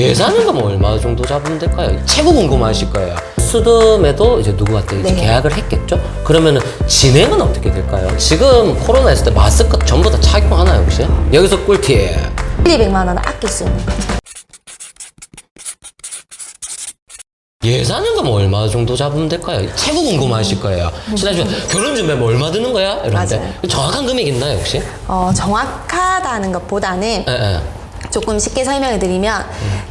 예산은 그럼 얼마 정도 잡으면 될까요? 최고 궁금하실 거예요. 수금에도 이제 누구한테 이제 네. 계약을 했겠죠? 그러면은 진행은 어떻게 될까요? 지금 코로나 있을 때 마스크 전부 다 착용하나요 혹시? 여기서 꿀팁. 1, 200만 원을 아낄 수 있는 거죠. 예산은 그럼 얼마 정도 잡으면 될까요? 최고 궁금하실 거예요. 지난주에 결혼 준비하면 얼마 드는 거야? 이런데 맞아요. 정확한 금액 있나요 혹시? 어, 정확하다는 것보다는 예, 예. 조금 쉽게 설명을 드리면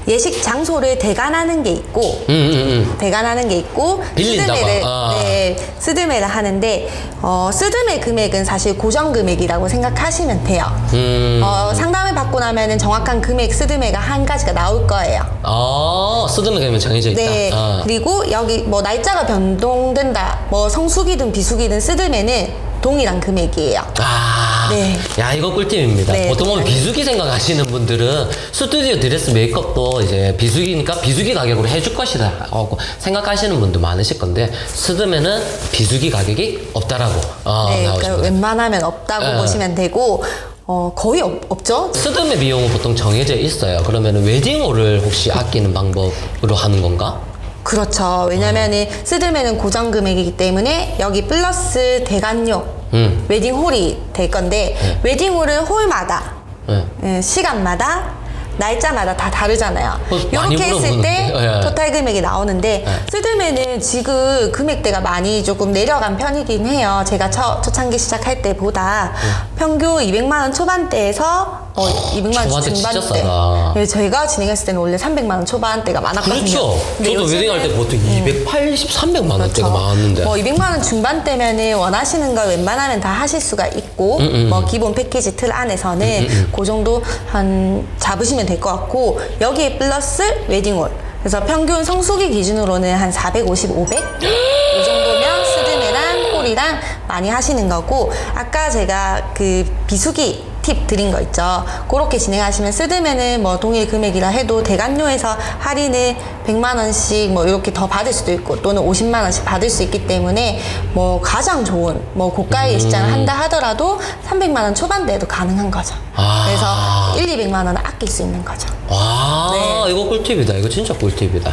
예식 장소를 대관하는 게 있고 음, 음, 음. 대관하는 게 있고 빌린다고? 스드메를 아. 네, 스드메를 하는데 어, 스드메 금액은 사실 고정 금액이라고 생각하시면 돼요. 음. 어, 상담을 받고 나면은 정확한 금액 스드메가 한 가지가 나올 거예요. 아, 쓰드면 그러면 정해져 있다. 네. 아. 그리고 여기 뭐 날짜가 변동된다. 뭐 성수기든 비수기든 스드메는 동일한 금액이에요. 아, 네. 야 이거 꿀팁입니다. 네, 보통 보면. 비수기 생각하시는 분들은 스튜디오 드레스 메이크업도 이제 비수기니까 비수기 가격으로 해줄 것이다 하고 생각하시는 분도 많으실 건데 스드면은 비수기 가격이 없다라고 어, 네. 그러니까 웬만하면 없다고 네. 보시면 되고 어, 거의 없, 없죠. 스드메 비용은 보통 정해져 있어요. 그러면 웨딩홀을 혹시 아끼는 방법으로 하는 건가? 그렇죠. 왜냐면은 스드메는 고정 금액이기 때문에 여기 플러스 대관료 음. 웨딩홀이 될 건데 웨딩홀은 홀마다 네. 예, 시간마다 날짜마다 다 다르잖아요. 어, 많이 이렇게 했을 때 물어보는데. 예, 예. 토탈 금액이 나오는데 예. 스드메는 지금 금액대가 많이 조금 내려간 편이긴 해요. 제가 첫, 초창기 시작할 때보다 예. 평균 200만 원 초반대에서 어, 200만 원 진짜 중반대. 싸다. 예, 저희가 진행했을 때는 원래 300만 원 초반대가 많았거든요. 그렇죠. 근데 저도 요즘은- 웨딩할 때 보통 280, 300만 원대가. 많았는데. 뭐 200만 원 중반대면은 원하시는 걸 웬만하면 다 하실 수가 있고 음, 뭐 기본 패키지 틀 안에서는 그 정도 한 잡으시면 될 것 같고 여기에 플러스 웨딩홀 그래서 평균 성수기 기준으로는 한 450, 500? 이 정도면 스드메랑 홀이랑 많이 하시는 거고 아까 제가 그 비수기 팁 드린 거 있죠. 그렇게 진행하시면 스드메는 뭐 동일 금액이라 해도 대관료에서 할인을 100만 원씩 뭐 이렇게 더 받을 수도 있고 또는 50만 원씩 받을 수 있기 때문에 뭐 가장 좋은 뭐 고가의 예식장을 한다 하더라도 300만 원 초반대에도 가능한 거죠. 아. 그래서 1, 200만 원을 아낄 수 있는 거죠. 와 네. 이거 꿀팁이다 이거 진짜 꿀팁이다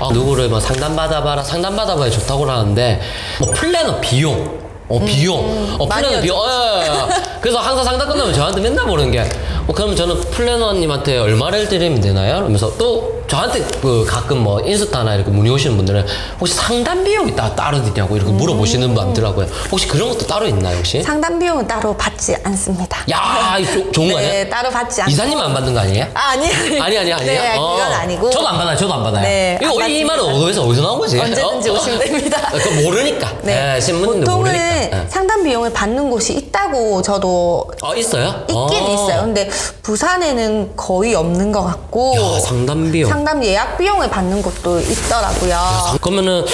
아, 누구를 뭐 상담 받아봐라 상담 받아봐야 좋다고 하는데 뭐 플래너 비용 어 비용 어 음, 많이 플래너 비용 예, 예, 예. 그래서 항상 상담 끝나면 저한테 맨날 물는 게 어, 그러면 저는 플래너님한테 얼마를 드리면 되나요? 그러면서 또 저한테 그 가끔 뭐 인스타나 이렇게 문의 오시는 분들은 혹시 상담 비용이 따, 따로 드냐고 이렇게 물어보시는 분 많더라고요 혹시 그런 것도 따로 있나요 혹시? 상담 비용은 따로 받지 않습니다. 야 이거 조- 좋은 거 아니야? 네, 따로 받지 않고. 이사님 안 받는 거 아니에요? 아, 아니, 아니 아니 아니 네, 그건 아니고. 저도 안 받아요 저도 안 받아요 네, 이거 안 이 말은 받습니다. 어디서 어디서 나온 거지 언제든지 오시면 됩니다. 그 모르니까 네. 신문인데 보통은 모르니까 네. 상담 비용을 받는 곳이 있다고 저도 어 있어요? 있긴 어. 있어요. 근데 부산에는 거의 없는 것 같고 야 상담 비용 상담 예약 비용을 받는 곳도 있더라고요. 그러면은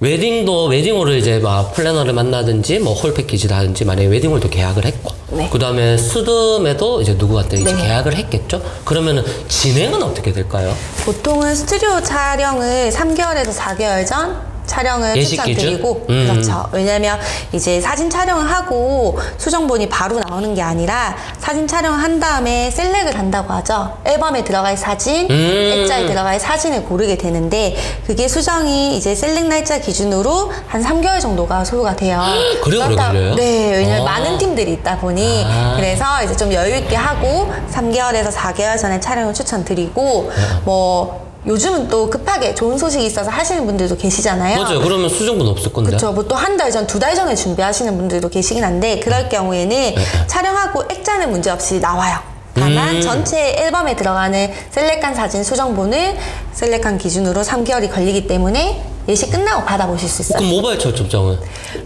웨딩도 웨딩홀을 이제 막 플래너를 만나든지 뭐 홀 패키지를 하든지 만약에 웨딩홀도 계약을 했고 네. 그 다음에 수듬에도 이제 누구한테 이제 네. 계약을 했겠죠 그러면은 진행은 어떻게 될까요? 보통은 스튜디오 촬영을 3개월에서 4개월 전 촬영을 예식? 추천드리고 음. 그렇죠. 왜냐면 이제 사진 촬영을 하고 수정본이 바로 나오는 게 아니라 사진 촬영을 한 다음에 셀렉을 한다고 하죠. 앨범에 들어갈 사진, 음. 액자에 들어갈 사진을 고르게 되는데 그게 수정이 이제 셀렉 날짜 기준으로 한 3개월 정도가 소요가 돼요. 그래 오래 그렇다- 걸려요? 네, 왜냐면 아. 많은 팀들이 있다 보니 아. 그래서 이제 좀 여유 있게 하고 3개월에서 4개월 전에 촬영을 추천드리고 네. 뭐 요즘은 또 급하게 좋은 소식이 있어서 하시는 분들도 계시잖아요. 맞아요 그러면 수정분 없을 건데 그렇죠. 뭐 또 한 달 전, 두 달 전에 준비하시는 분들도 계시긴 한데 그럴 경우에는 네. 촬영하고 액자는 문제 없이 나와요. 다만 음. 전체 앨범에 들어가는 셀렉한 사진 수정본을 셀렉한 기준으로 3개월이 걸리기 때문에 예시 끝나고 받아보실 수 있어요. 그럼 모바일 초점장은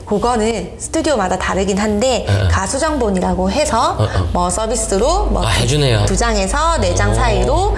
그거는 스튜디오마다 다르긴 한데 예. 가수 정본이라고 해서 어, 어. 뭐 서비스로 뭐 아, 해주네요. 두 장에서 네 장 사이로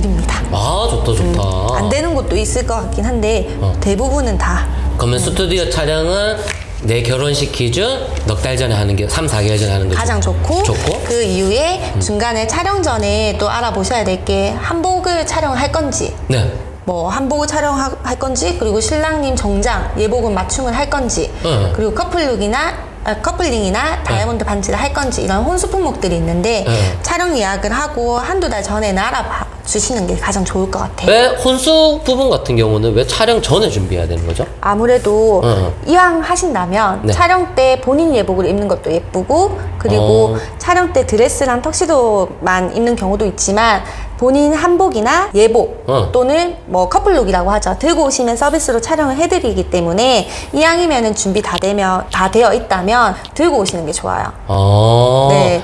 드립니다. 아 좋다 좋다 안 되는 곳도 있을 것 같긴 한데 어. 대부분은 다 그러면 스튜디오 촬영은 내 결혼식 기준 넉 달 전에 하는 게 3, 4개월 전에 하는 게 가장 좋고, 좋고 음. 그 이후에 중간에 촬영 전에 또 알아보셔야 될 게 한복을 촬영할 건지 네. 뭐 한복을 촬영할 건지 그리고 신랑님 정장 예복은 맞춤을 할 건지 네. 그리고 커플룩이나 아, 커플링이나 다이아몬드 반지를 할 건지 이런 혼수 품목들이 있는데 네. 촬영 예약을 하고 한두 달 전에는 알아봐 주시는 게 가장 좋을 것 같아요. 왜 혼수 부분 같은 경우는 왜 촬영 전에 준비해야 되는 거죠? 아무래도 응, 이왕 하신다면 네. 촬영 때 본인 예복을 입는 것도 예쁘고 그리고 어. 촬영 때 드레스랑 턱시도만 입는 경우도 있지만 본인 한복이나 예복 어. 또는 뭐 커플룩이라고 하죠 들고 오시면 서비스로 촬영을 해드리기 때문에 이왕이면은 준비 다 되면 다 되어 있다면 들고 오시는 게 좋아요. 어. 네.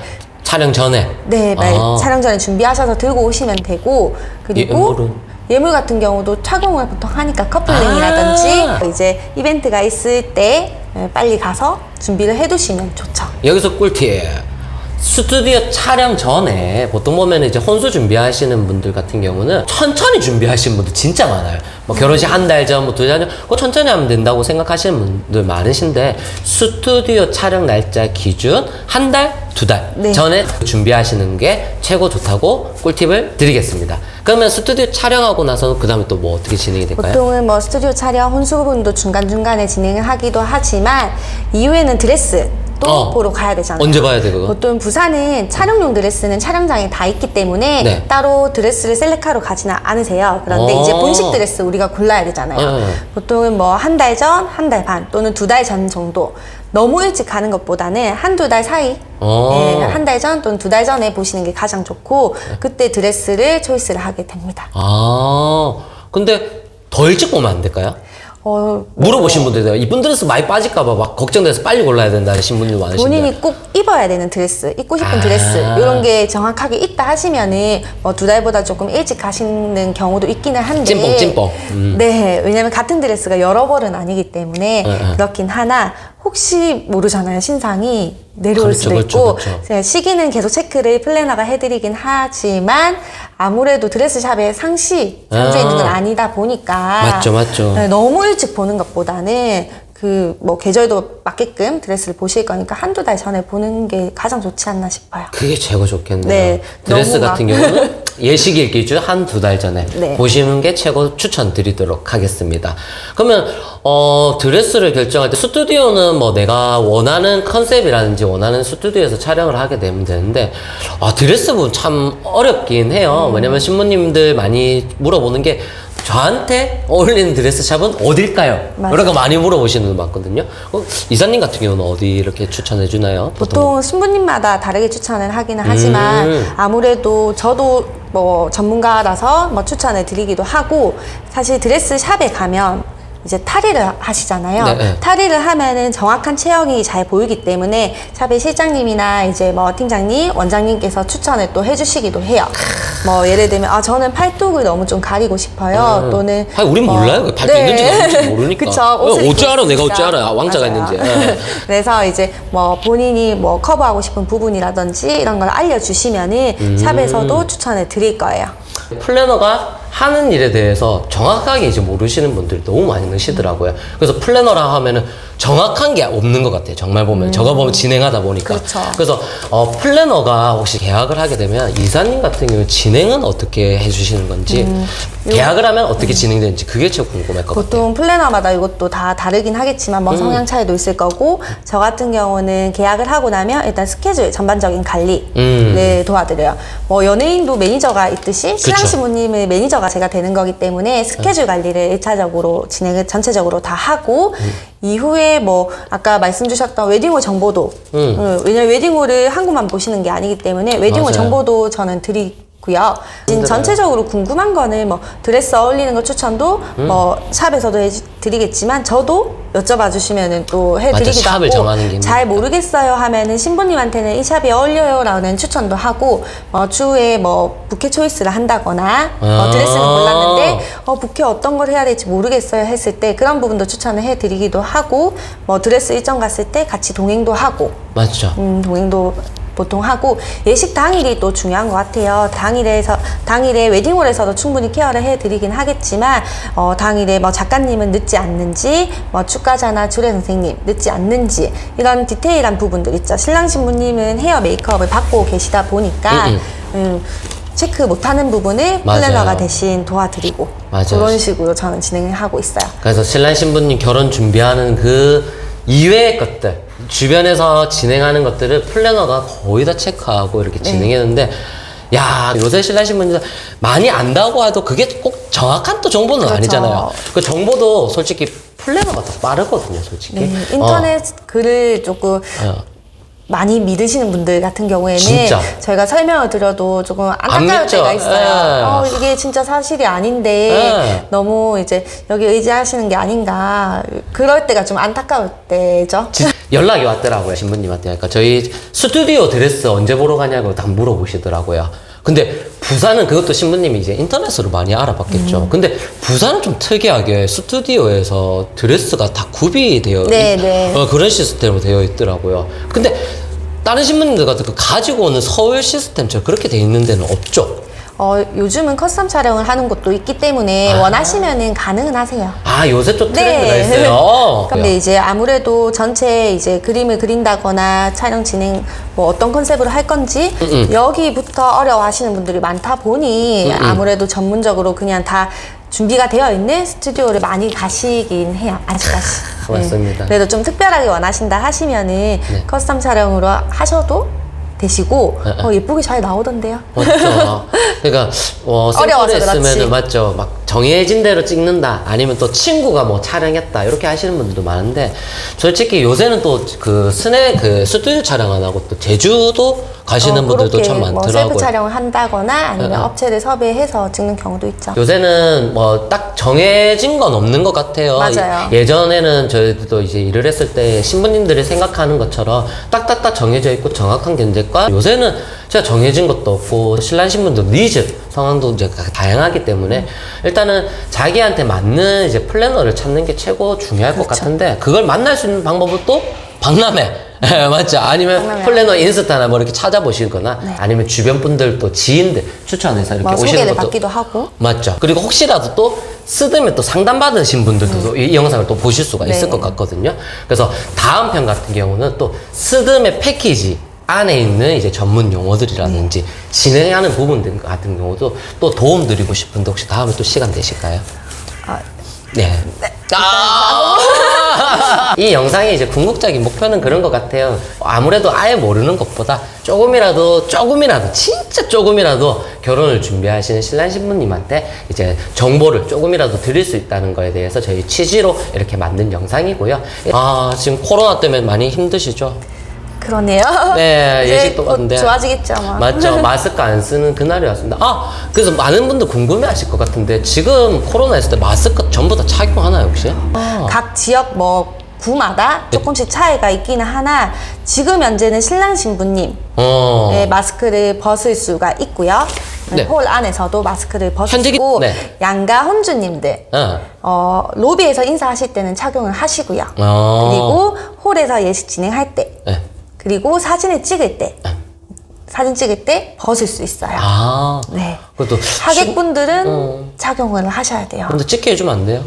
촬영 전에. 네, 말- 아. 촬영 전에 준비하셔서 들고 오시면 되고 그리고 예물은? 예물 같은 경우도 착용을 보통 하니까 커플링이라든지 아. 이제 이벤트가 있을 때 예, 빨리 가서 준비를 해두시면 좋죠. 여기서 꿀팁. 스튜디오 촬영 전에 보통 보면 이제 혼수 준비하시는 분들 같은 경우는 천천히 준비하시는 분들 진짜 많아요. 뭐 결혼식 한 달 전, 뭐 두 달 전, 그거 천천히 하면 된다고 생각하시는 분들 많으신데 스튜디오 촬영 날짜 기준 한 달, 두 달 네. 전에 준비하시는 게 최고 좋다고 꿀팁을 드리겠습니다. 그러면 스튜디오 촬영하고 나서는 그 다음에 또 뭐 어떻게 진행이 될까요? 보통은 뭐 스튜디오 촬영 혼수 부분도 중간중간에 진행을 하기도 하지만 이후에는 드레스 또 어. 보러 가야 되잖아요. 언제 봐야 돼, 그거? 보통 부산은 촬영용 드레스는 촬영장에 다 있기 때문에 네. 따로 드레스를 셀렉하러 가지는 않으세요. 그런데 어. 이제 본식 드레스 우리가 골라야 되잖아요. 네. 보통은 뭐 한 달 전, 한 달 반 또는 두 달 전 정도 너무 일찍 가는 것보다는 한두 달 사이 어. 예, 한달 전 또는 두 달 전에 보시는 게 가장 좋고 그때 드레스를 초이스를 하게 됩니다. 아, 근데 더 일찍 보면 안 될까요? 어, 물어보신 분들 이쁜 드레스 많이 빠질까봐 막 걱정돼서 빨리 골라야 된다 하신 분들 많으신데 본인이 꼭 입어야 되는 드레스, 입고 싶은 아. 드레스 이런 게 정확하게 있다 하시면은 뭐 두 달보다 조금 일찍 가시는 경우도 있기는 한데 찐뽕, 찐뽕. 음. 네, 왜냐면 같은 드레스가 여러 벌은 아니기 때문에 네, 네. 그렇긴 하나 혹시 모르잖아요 신상이 내려올 그렇죠, 수도 그렇죠, 있고 그렇죠. 제가 시기는 계속 체크를 플래너가 해드리긴 하지만 아무래도 드레스 샵에 상시 상주 아. 있는 건 아니다 보니까 맞죠, 맞죠. 네, 너무 일찍 보는 것보다는 그 뭐 계절도 맞게끔 드레스를 보실 거니까 한두 달 전에 보는 게 가장 좋지 않나 싶어요. 그게 최고 좋겠네요. 네, 드레스 너무 같은 막- 경우는 예식일 기준 한 두 달 전에 네. 보시는 게 최고 추천드리도록 하겠습니다. 그러면 어 드레스를 결정할 때 스튜디오는 뭐 내가 원하는 컨셉이라든지 원하는 스튜디오에서 촬영을 하게 되면 되는데 아 드레스 부분 참 어렵긴 해요. 음. 왜냐면 신부님들 많이 물어보는 게 저한테 어울리는 드레스 샵은 어딜까요? 맞아요. 많이 물어보시는 분 많거든요. 어, 이사님 같은 경우는 어디 이렇게 추천해 주나요? 보통 신부님마다 다르게 추천을 하기는 하지만 음. 아무래도 저도 뭐 전문가라서 뭐 추천을 드리기도 하고 사실 드레스 샵에 가면 이제 탈의를 하시잖아요. 네, 네. 탈의를 하면은 정확한 체형이 잘 보이기 때문에 샵의 실장님이나 이제 뭐 팀장님, 원장님께서 추천을 또 해주시기도 해요. 뭐 예를 들면 아 저는 팔뚝을 너무 좀 가리고 싶어요. 음. 또는 아니, 우린 뭐- 몰라요. 그 발도 있는지 없는지 모르니까. 그쵸. 어, 옷을 어찌 입고 알아? 내가 있으니까. 어찌 알아? 아, 왕자가 맞아요. 있는지. 예. 그래서 이제 뭐 본인이 뭐 커버하고 싶은 부분이라든지 이런 걸 알려주시면은 음. 샵에서도 추천을 드릴 거예요. 플래너가 하는 일에 대해서 정확하게 이제 모르시는 분들이 너무 많이 계시더라고요. 그래서 플래너라 하면은 정확한 게 없는 것 같아요. 정말 보면 저거 보면 진행하다 보니까. 음. 그렇죠. 그래서 어, 플래너가 혹시 계약을 하게 되면 이사님 같은 경우 진행은 어떻게 해주시는 건지 계약을 하면 어떻게 진행되는지 그게 제일 궁금할 것 같아요. 음. 보통 플래너마다 이것도 다 다르긴 하겠지만 음. 뭐 성향 차이도 있을 거고 저 같은 경우는 계약을 하고 나면 일단 스케줄 전반적인 관리를 음. 도와드려요. 뭐 연예인도 매니저가 있듯이 신랑 그쵸. 신부님의 매니저 가 제가 되는 거기 때문에 스케줄 관리를 일차적으로 진행을 전체적으로 다 하고 음. 이후에 뭐 아까 말씀 주셨던 웨딩홀 정보도 음. 어, 왜냐면 웨딩홀을 한 곳만 보시는 게 아니기 때문에 웨딩홀 맞아요. 정보도 저는 드리 고요. 지금 전체적으로 궁금한 거는 뭐 드레스 어울리는 거 추천도 음. 뭐 샵에서도 해드리겠지만 저도 여쭤봐 주시면은 또 해드리기도 맞아, 샵을 하고 정하는 게잘 모르겠어요 하면은 신부님한테는 이 샵이 어울려요라는 추천도 하고 뭐 추후에 뭐 부케 초이스를 한다거나 아. 뭐 드레스는 골랐는데 어 부케 어떤 걸 해야 될지 모르겠어요 했을 때 그런 부분도 추천을 해드리기도 하고 뭐 드레스 일정 갔을 때 같이 동행도 하고 맞죠. 음, 동행도 보통 하고 예식 당일이 또 중요한 것 같아요. 당일에서 당일에 웨딩홀에서도 충분히 케어를 해드리긴 하겠지만 어, 당일에 뭐 작가님은 늦지 않는지 뭐 축가자나 주례 선생님 늦지 않는지 이런 디테일한 부분들 있죠. 신랑 신부님은 헤어 메이크업을 받고 계시다 보니까 음, 음, 체크 못하는 부분을 맞아요. 플래너가 대신 도와드리고 맞아요. 그런 식으로 저는 진행을 하고 있어요. 그래서 신랑 신부님 결혼 준비하는 그 이외의 것들 주변에서 진행하는 것들을 플래너가 거의 다 체크하고 이렇게 진행했는데 야 요새 신라 신문에서 많이 안다고 해도 그게 꼭 정확한 또 정보는 그렇죠. 아니잖아요. 그 정보도 솔직히 플래너가 더 빠르거든요, 솔직히. 네, 인터넷 글을 조금 어. 많이 믿으시는 분들 같은 경우에는 진짜. 저희가 설명을 드려도 조금 안타까울 믿죠. 때가 있어요. 예. 어, 이게 진짜 사실이 아닌데 예. 너무 이제 여기 의지하시는 게 아닌가 그럴 때가 좀 안타까울 때죠. 진- 연락이 왔더라고요 신부님한테 그러니까 저희 스튜디오 드레스 언제 보러 가냐고 다 물어보시더라고요 근데 부산은 그것도 신부님이 이제 인터넷으로 많이 알아봤겠죠 음. 근데 부산은 좀 특이하게 스튜디오에서 드레스가 다 구비되어 네, 있- 네. 어, 그런 시스템으로 되어 있더라고요 근데 다른 신부님들 같은 그 가지고 오는 서울 시스템처럼 그렇게 돼 있는 데는 없죠 어, 요즘은 커스텀 촬영을 하는 곳도 있기 때문에 아. 원하시면은 가능은 하세요. 아 요새 또 트렌드가 네. 있어요 근데 이제 아무래도 전체 이제 그림을 그린다거나 촬영 진행 뭐 어떤 컨셉으로 할 건지 음, 여기부터 어려워하시는 분들이 많다 보니 아무래도 전문적으로 그냥 다 준비가 되어 있는 스튜디오를 많이 가시긴 해요 아직까지. 네. 맞습니다. 그래도 좀 특별하게 원하신다 하시면은 커스텀 촬영으로 하셔도 되시고 네, 어, 예쁘게 잘 나오던데요. 맞죠. 그러니까 어, 어려워서 그렇지. 있으면은 맞죠. 막 정해진 대로 찍는다. 아니면 또 친구가 뭐 촬영했다. 이렇게 하시는 분들도 많은데 솔직히 요새는 또 그 스네 그 스튜디오 촬영 안 하고 또 제주도 가시는 어, 분들도 참뭐 많더라고요. 셀프 촬영을 한다거나 아니면 네, 네. 업체를 섭외해서 찍는 경우도 있죠. 요새는 뭐 딱 정해진 건 없는 것 같아요. 맞아요. 예- 예전에는 저희도 이제 일을 했을 때 신부님들이 생각하는 것처럼 딱딱딱 정해져 있고 정확한 견제과 요새는 진짜 정해진 것도 없고 신랑 신부도 니즈 상황도 이제 다- 다양하기 때문에 일단은 자기한테 맞는 이제 플래너를 찾는 게 최고 중요할 것 그렇죠. 같은데 그걸 만날 수 있는 방법은 또 박람회 예, 맞죠? 아니면 박람회. 플래너 인스타나 뭐 이렇게 찾아보시거나 아니면 주변 분들 또 지인들 추천해서 이렇게 뭐 오시는 소개를 것도 받기도 하고 맞죠. 그리고 혹시라도 또 쓰드면 또 상담받으신 분들도 또이 영상을 또 보실 수가 있을 네. 것 같거든요. 그래서 다음 편 같은 경우는 또 쓰드의 패키지 안에 있는 이제 전문 용어들이라든지 진행하는 부분들 같은 경우도 또 도움 드리고 싶은데 혹시 다음에 또 시간 되실까요? 아, 네. 아! 이 영상의 이제 궁극적인 목표는 그런 것 같아요. 아무래도 아예 모르는 것보다 조금이라도, 조금이라도, 진짜 조금이라도 결혼을 준비하시는 신랑 신부님한테 이제 정보를 조금이라도 드릴 수 있다는 거에 대해서 저희 취지로 이렇게 만든 영상이고요. 아, 지금 코로나 때문에 많이 힘드시죠? 그러네요. 네, 이제 곧 왔는데. 좋아지겠죠, 아마. 맞죠. 마스크 안 쓰는 그날이 왔습니다. 아, 그래서 많은 분들 궁금해 하실 것 같은데, 지금 코로나 있을 때 마스크 전부 다 착용하나요, 혹시? 아. 각 지역 뭐 구마다 네. 조금씩 차이가 있기는 하나 지금 현재는 신랑 신부님 어. 의 마스크를 벗을 수가 있고요. 네. 홀 안에서도 마스크를 현직이- 벗으시고 네. 양가 혼주님들 어. 어, 로비에서 인사하실 때는 착용을 하시고요. 어. 그리고 홀에서 예식 진행할 때 네. 그리고 사진을 찍을 때 사진 찍을 때 벗을 수 있어요. 아. 네. 그것도. 하객분들은 어. 착용을 하셔야 돼요. 근데 찍게 해주면 안 돼요?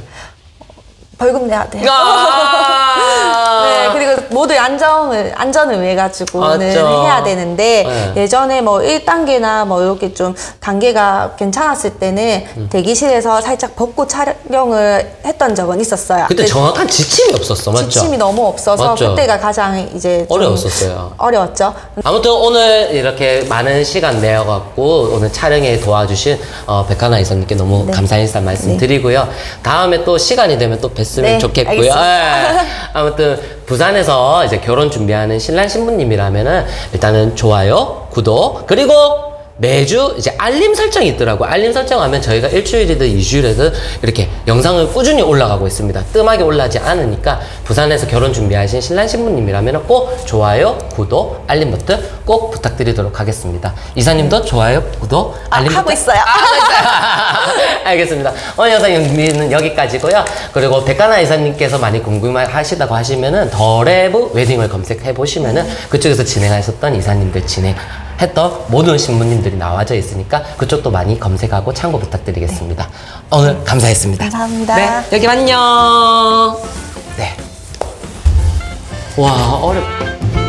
벌금 내야 돼요. 아. 네, 그리고 모두 안전을 안전을 위해 가지고는 맞죠. 해야 되는데 네. 예전에 뭐 1단계나 뭐 이렇게 좀 단계가 괜찮았을 때는 음. 대기실에서 살짝 벗고 촬영을 했던 적은 있었어요. 그때 정확한 지침이 없었어, 맞죠? 지침이 너무 없어서 맞죠. 그때가 가장 이제 좀 어려웠었어요. 어려웠죠. 아무튼 오늘 이렇게 많은 시간 내어갖고 오늘 촬영에 도와주신 어, 백하나 이사님께 너무 네. 감사 인사 말씀드리고요. 다음에 또 시간이 되면 또 뵀으면 네, 좋겠고요. 예. 아무튼 부산에서 이제 결혼 준비하는 신랑 신부님이라면은 일단은 좋아요, 구독 그리고 매주 이제 알림 설정이 있더라고요. 알림 설정하면 저희가 일주일이든 이주일이든 이렇게 영상을 꾸준히 올라가고 있습니다. 뜸하게 올라지 않으니까 부산에서 결혼 준비하신 신랑 신부님이라면 꼭 좋아요, 구독, 알림 버튼 꼭 부탁드리도록 하겠습니다. 이사님도 좋아요, 구독, 아, 알림 하고 버튼 있어요. 알겠습니다. 오늘 영상은 여기까지고요. 그리고 백가나 이사님께서 많이 궁금하시다고 하시면은 더레브 웨딩을 검색해 보시면은 그쪽에서 진행하셨던 이사님들 진행 했던 모든 신부님들이 나와져 있으니까 그쪽도 많이 검색하고 참고 부탁드리겠습니다. 오늘 감사했습니다. 감사합니다. 네, 여기 안녕. 네. 와 어렵.